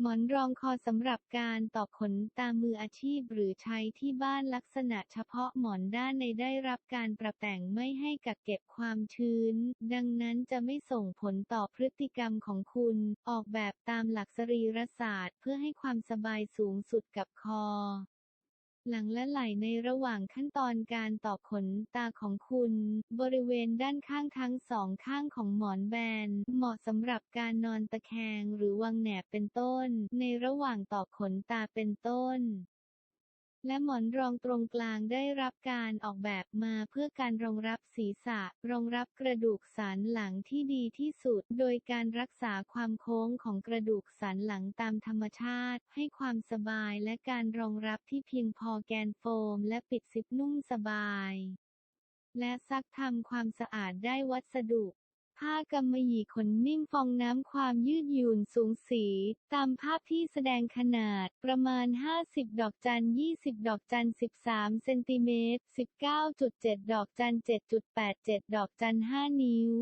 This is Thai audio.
หมอนรองคอสำหรับการต่อขนตามืออาชีพหรือใช้ที่บ้านลักษณะเฉพาะหมอนด้านในได้รับการปรับแต่งไม่ให้กักเก็บความชื้น ดังนั้นจะไม่ส่งผลต่อพฤติกรรมของคุณ ออกแบบตามหลักสรีรศาสตร์ เพื่อให้ความสบายสูงสุดกับคอ หลังและไหล่ในระหว่างขั้นตอนการต่อขนตาของคุณ บริเวณด้านข้างทั้งสองข้างของหมอนแบน เหมาะสำหรับการนอนตะแคงหรือวางแหนบเป็นต้น ในระหว่างต่อขนตาเป็นต้น และหมอนรองตรงกลางได้รับการออกแบบมาเพื่อการรองรับศีรษะ รองรับกระดูกสันหลังที่ดีที่สุด โดยการรักษาความโค้งของกระดูกสันหลังตามธรรมชาติ ให้ความสบายและการรองรับที่เพียงพอแกนโฟม และปิดซิปนุ่มสบาย และซักทำความสะอาดได้วัสดุ ผ้ากำมะหยี่ขนนิ่มฟองน้ำความยืดหยุ่นสูงสี ตามภาพที่แสดงขนาด ประมาณ 50 ดอกจัน 20 ดอกจัน 13 เซนติเมตร 19.7 ดอกจัน 7.87 ดอกจัน 5 นิ้ว